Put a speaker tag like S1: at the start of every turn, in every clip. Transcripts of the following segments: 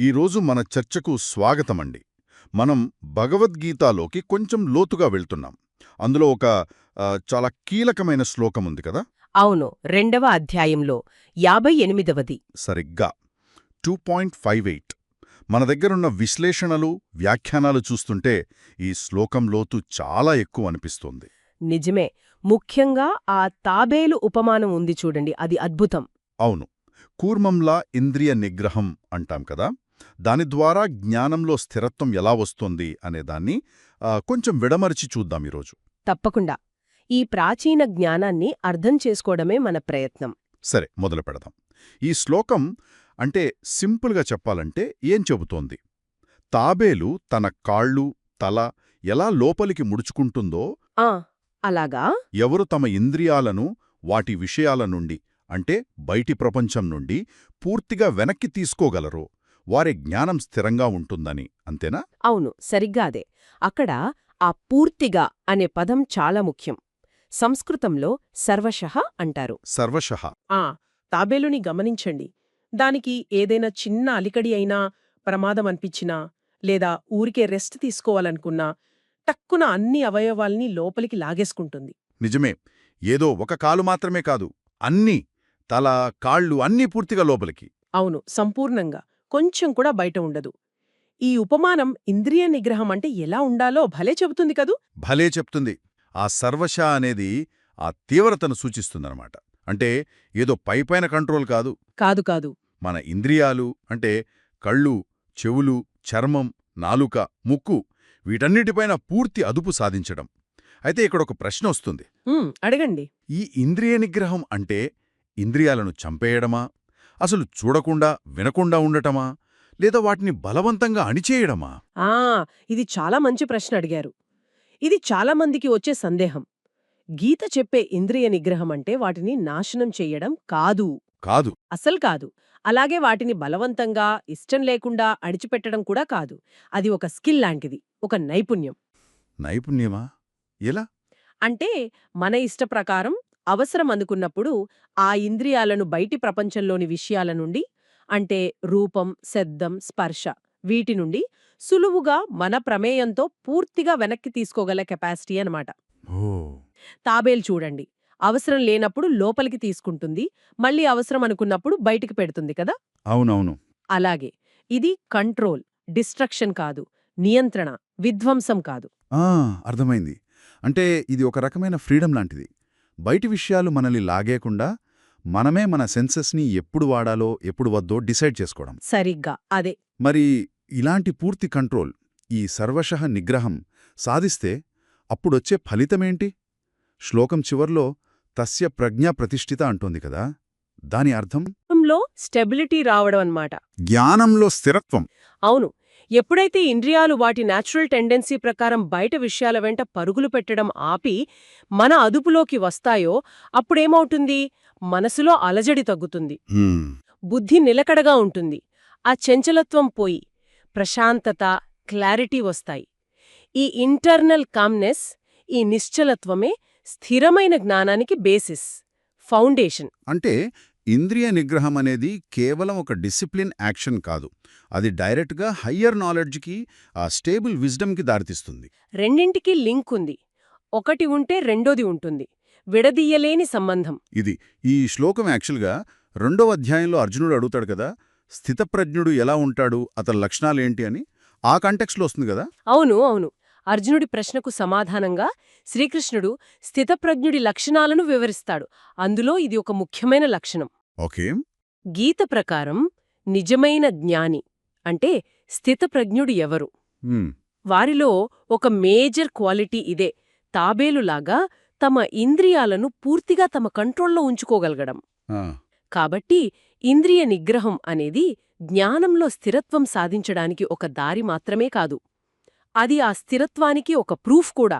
S1: ఈరోజు మన చర్చకు స్వాగతమండి. మనం భగవద్గీతలోకి కొంచెం లోతుగా వెళ్తున్నాం. అందులో ఒక చాలా కీలకమైన శ్లోకం ఉంది కదా?
S2: అవును రెండవ అధ్యాయంలో యాభై ఎనిమిదవది.
S1: సరిగ్గా. Two point five eight. మన దగ్గరున్న విశ్లేషణలు వ్యాఖ్యానాలు చూస్తుంటే ఈ శ్లోకం లోతు చాలా ఎక్కువ అనిపిస్తోంది.
S2: నిజమే. ముఖ్యంగా ఆ తాబేలు ఉపమానం ఉంది చూడండి అది అద్భుతం.
S1: అవును. కూర్మంలా ఇంద్రియ నిగ్రహం అంటాం కదా? దాని ద్వారా జ్ఞానంలో స్థిరత్వం ఎలా వస్తోంది అనేదాన్ని కొంచెం విడమరిచి చూద్దాం ఈరోజు.
S2: తప్పకుండా. ఈ ప్రాచీన జ్ఞానాన్ని అర్థం చేసుకోవడమే మన ప్రయత్నం.
S1: సరే మొదలు పెడదాం. ఈ శ్లోకం అంటే సింపుల్గా చెప్పాలంటే ఏం చెబుతోంది? తాబేలు తన కాళ్ళు తల ఎలా లోపలికి ముడుచుకుంటుందో
S2: ఆ అలాగా?
S1: ఎవరు తమ ఇంద్రియాలను వాటి విషయాల నుండి అంటే బయటి ప్రపంచం నుండి పూర్తిగా వెనక్కి తీసుకోగలరో వారి జ్ఞానం స్థిరంగా ఉంటుందని అంతేనా?
S2: అవును సరిగ్గా అదే. అక్కడ ఆ పూర్తిగా అనే పదం చాలా ముఖ్యం. సంస్కృతంలో సర్వశః అంటారు.
S1: సర్వశః.
S3: ఆ తాబేలుని గమనించండి. దానికి ఏదైనా చిన్న అలికడి అయినా ప్రమాదం అనిపించినా లేదా ఊరికే రెస్ట్ తీసుకోవాలనుకున్నా టక్కున అన్ని అవయవాల్ని లోపలికి లాగేసుకుంటుంది.
S1: నిజమే. ఏదో ఒక కాలు మాత్రమే కాదు అన్నీ తల కాళ్ళు అన్నీ పూర్తిగా లోపలికి.
S3: అవును సంపూర్ణంగా. కొంచెం కూడా బయట ఉండదు. ఈ ఉపమానం ఇంద్రియ నిగ్రహం అంటే ఎలా ఉండాలో భలే చెబుతుంది కదూ?
S1: భలే చెప్తుంది. ఆ సర్వశ అనేది ఆ తీవ్రతను సూచిస్తుందన్నమాట. అంటే ఏదో పైపైన కంట్రోల్ కాదు.
S3: కాదు కాదు.
S1: మన ఇంద్రియాలు అంటే కళ్ళు చెవులు చర్మం నాలుక ముక్కు వీటన్నిటిపైన పూర్తి అదుపు సాధించడం. అయితే ఇక్కడ ఒక ప్రశ్న వస్తుంది.
S3: అడగండి.
S1: ఈ ఇంద్రియ నిగ్రహం అంటే ఇంద్రియాలను చంపేయడమా? అసలు చూడకుండా వినకుండా ఉండటమా? లేదా వాటిని బలవంతంగా అణిచేయడమా?
S3: ఆ! ఇది చాలా మంచి ప్రశ్న అడిగారు. ఇది చాలా మందికి వచ్చే సందేహం. గీత చెప్పే ఇంద్రియ నిగ్రహం అంటే వాటిని నాశనం చెయ్యడం కాదు.
S1: కాదు.
S3: అసలు కాదు. అలాగే వాటిని బలవంతంగా ఇష్టం లేకుండా అడిచిపెట్టడం కూడా కాదు. అది ఒక స్కిల్ లాంటిది ఒక నైపుణ్యం.
S1: నైపుణ్యమా? ఎలా?
S3: అంటే మన ఇష్ట ప్రకారం అవసరం అనుకున్నప్పుడు ఆ ఇంద్రియాలను బయటి ప్రపంచంలోని విషయాల నుండి అంటే రూపం శబ్దం స్పర్శ వీటి నుండి సులువుగా మన ప్రమేయంతో పూర్తిగా వెనక్కి తీసుకోగల కెపాసిటీ అన్నమాట.
S1: ఓ
S3: తాబేలు చూడండి. అవసరం లేనప్పుడు లోపలికి తీసుకుంటుంది. మళ్ళీ అవసరం అనుకున్నప్పుడు బయటికి పెడుతుంది కదా?
S1: అవునవును.
S3: అలాగే. ఇది కంట్రోల్ డిస్ట్రక్షన్ కాదు. నియంత్రణ విధ్వంసం కాదు.
S1: అర్థమైంది. అంటే ఇది ఒక రకమైన ఫ్రీడమ్ లాంటిది. బయటి విషయాలు మనల్ని లాగేయకుండా మనమే మన సెన్సెస్ని ఎప్పుడు వాడాలో ఎప్పుడు వద్దో డిసైడ్ చేసుకోవడం.
S3: సరిగ్గా అదే.
S1: మరి ఇలాంటి పూర్తి కంట్రోల్ ఈ సర్వశః నిగ్రహం సాధిస్తే అప్పుడొచ్చే ఫలితమేంటి? శ్లోకం చివర్లో తస్య ప్రజ్ఞా ప్రతిష్ఠిత అంటోంది కదా దాని అర్థం?
S3: లో స్టెబిలిటీ రావడం అన్నమాట
S1: జ్ఞానంలో స్థిరత్వం.
S3: అవును ఎప్పుడైతే ఇంద్రియాలు వాటి నేచురల్ టెండెన్సీ ప్రకారం బయట విషయాల వెంట పరుగులు పెట్టడం ఆపి మన అదుపులోకి వస్తాయో అప్పుడేమవుతుంది? మనసులో అలజడి తగ్గుతుంది. బుద్ధి నిలకడగా ఉంటుంది. ఆ చంచలత్వం పోయి ప్రశాంతత క్లారిటీ వస్తాయి. ఈ ఇంటర్నల్ కామ్నెస్ ఈ నిశ్చలత్వమే స్థిరమైన జ్ఞానానికి బేసిస్ ఫౌండేషన్
S1: అంటే ఇంద్రియ నిగ్రహం అనేది కేవలం ఒక డిసిప్లిన్ యాక్షన్ కాదు. అది డైరెక్ట్గా హయ్యర్ నాలెడ్జ్కి ఆ స్టేబుల్ విజ్డమ్కి దారితీస్తుంది.
S3: రెండింటికి లింక్ ఉంది ఒకటి ఉంటే రెండోది ఉంటుంది. విడదీయలేని సంబంధం.
S1: ఇది ఈ శ్లోకం యాక్చువల్గా రెండవ అధ్యాయంలో అర్జునుడు అడుగుతాడు కదా స్థితప్రజ్ఞుడు ఎలా ఉంటాడు అతని లక్షణాలేంటి అని? ఆ కాంటెక్స్లో వస్తుంది కదా?
S3: అవును అవును. అర్జునుడి ప్రశ్నకు సమాధానంగా శ్రీకృష్ణుడు స్థితప్రజ్ఞుడి లక్షణాలను వివరిస్తాడు. అందులో ఇది ఒక ముఖ్యమైన లక్షణం.
S1: ఓకే.
S3: గీత ప్రకారం నిజమైన జ్ఞాని అంటే స్థితప్రజ్ఞుడు ఎవరు? వారిలో ఒక మేజర్ క్వాలిటీ ఇదే. తాబేలులాగా తమ ఇంద్రియాలను పూర్తిగా తమ కంట్రోల్లో ఉంచుకోగలగడం. కాబట్టి ఇంద్రియ నిగ్రహం అనేది జ్ఞానంలో స్థిరత్వం సాధించడానికి ఒక దారి మాత్రమే కాదు. అది ఆ స్థిరత్వానికి ఒక ప్రూఫ్ కూడా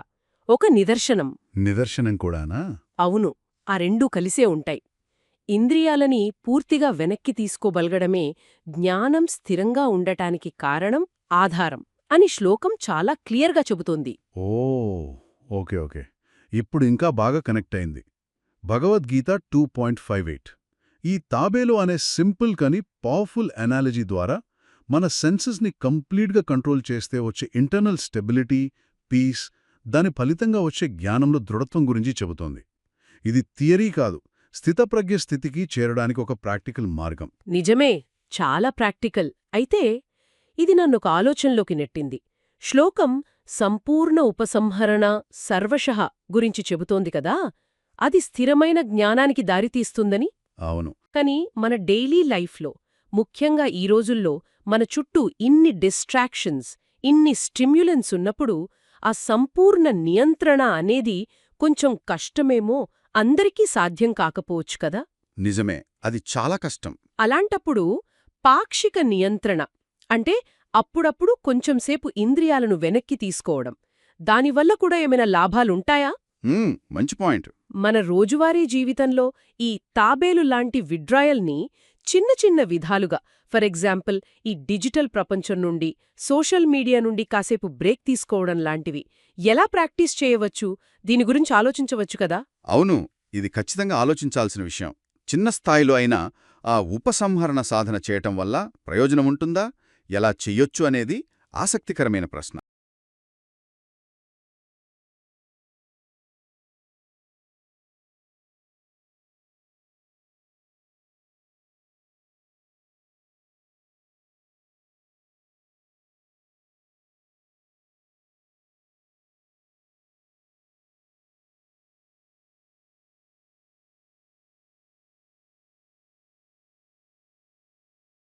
S3: ఒక నిదర్శనం.
S1: నిదర్శనం కూడానా?
S3: అవును ఆ రెండూ కలిసే ఉంటాయి. ఇంద్రియాలని పూర్తిగా వెనక్కి తీసుకోబలగడమే జ్ఞానం స్థిరంగా ఉండటానికి కారణం ఆధారం అని శ్లోకం చాలా క్లియర్గా చెబుతోంది.
S1: Oh okay okay. ఇప్పుడు ఇంకా బాగా కనెక్ట్ అయింది. Bhagavad Gita two point five eight. ఈ తాబేలు అనే సింపుల్ కని పవర్ఫుల్ అనాలజీ ద్వారా మన సెన్సెస్ని కంప్లీట్గా కంట్రోల్ చేస్తే వచ్చే ఇంటర్నల్ స్టెబిలిటీ పీస్ దాని ఫలితంగా వచ్చే జ్ఞానంలో దృఢత్వం గురించి చెబుతోంది. ఇది థియరీ కాదు స్థితప్రజ్ఞ స్థితికి చేరడానికి ఒక ప్రాక్టికల్ మార్గం.
S3: నిజమే చాలా ప్రాక్టికల్. అయితే ఇది నన్నొక ఆలోచనలోకి నెట్టింది. శ్లోకం సంపూర్ణ ఉపసంహరణ సర్వశః గురించి చెబుతోంది కదా? అది స్థిరమైన జ్ఞానానికి దారితీస్తుందని?
S1: అవును.
S3: కానీ మన డైలీ లైఫ్లో ముఖ్యంగా ఈ రోజుల్లో మన చుట్టూ ఇన్ని డిస్ట్రాక్షన్స్ ఇన్ని స్టిమ్యులెన్స్ ఉన్నప్పుడు ఆ సంపూర్ణ నియంత్రణ అనేది కొంచెం కష్టమేమో అందరికీ సాధ్యం కాకపోవచ్చు కదా?
S1: నిజమే అది చాలా కష్టం.
S3: అలాంటప్పుడు పాక్షిక నియంత్రణ అంటే అప్పుడప్పుడు కొంచెంసేపు ఇంద్రియాలను వెనక్కి తీసుకోవడం దానివల్ల కూడా ఏమైనా లాభాలుంటాయా?
S1: మంచి పాయింట్.
S3: మన రోజువారీ జీవితంలో ఈ తాబేలు లాంటి విడ్రాయల్ని చిన్న చిన్న విధాలుగా ఫర్ ఎగ్జాంపుల్ ఈ డిజిటల్ ప్రపంచం నుండి సోషల్ మీడియా నుండి కాసేపు బ్రేక్ తీసుకోవడం లాంటివి. ఎలా ప్రాక్టీస్ చేయవచ్చు? దీని గురించి ఆలోచించవచ్చు కదా?
S4: అవును ఇది ఖచ్చితంగా ఆలోచించాల్సిన విషయం. చిన్న స్థాయిలో అయినా ఆ ఉపసంహరణ సాధన చేయటం వల్ల ప్రయోజనం ఉంటుందా? ఎలా చెయ్యొచ్చు అనేది ఆసక్తికరమైన ప్రశ్న.